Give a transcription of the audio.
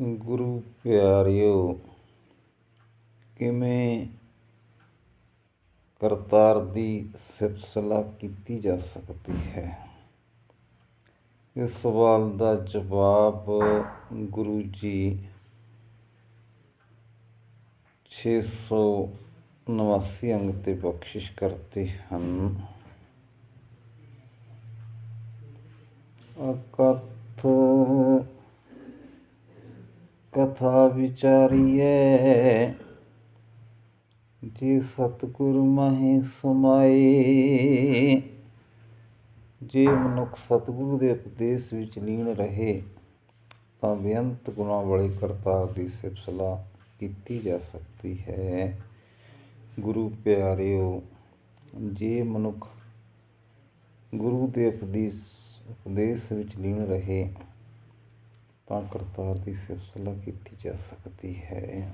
ਗੁਰੂ ਪਿਆਰਿਓ, ਕਿਵੇਂ ਕਰਤਾਰ ਦੀ ਸਿਫਤ ਕੀਤੀ ਜਾ ਸਕਦੀ ਹੈ? ਇਸ ਸਵਾਲ ਦਾ ਜਵਾਬ ਗੁਰੂ ਜੀ 689 ਅੰਗ ਤੇ ਬਖਸ਼ਿਸ਼ ਕਰਦੇ ਹਨ। ਅਕਥ ਕਥਾ ਵਿਚਾਰੀਏ ਜੇ ਸਤਿਗੁਰ ਮਹਿ ਸਮਾਏ। ਜੇ ਮਨੁੱਖ ਸਤਿਗੁਰੂ ਦੇ ਉਪਦੇਸ਼ ਵਿੱਚ ਲੀਨ ਰਹੇ, ਤਾਂ ਬੇਅੰਤ ਗੁਣਾਂ ਵਾਲੇ ਕਰਤਾਰ ਦੀ ਸਿਫਤ ਕੀਤੀ ਜਾ ਸਕਦੀ ਹੈ। ਗੁਰੂ ਪਿਆਰਿਓ, ਜੇ ਮਨੁੱਖ ਗੁਰੂ ਦੇ ਉਪਦੇਸ਼ ਉਪਦੇਸ਼ ਵਿੱਚ ਲੀਨ ਰਹੇ ਤਾਂ ਕਰਤਾਰ ਦੀ ਸਿਫਤ ਸਲਾਹ ਕੀਤੀ ਜਾ ਸਕਦੀ ਹੈ।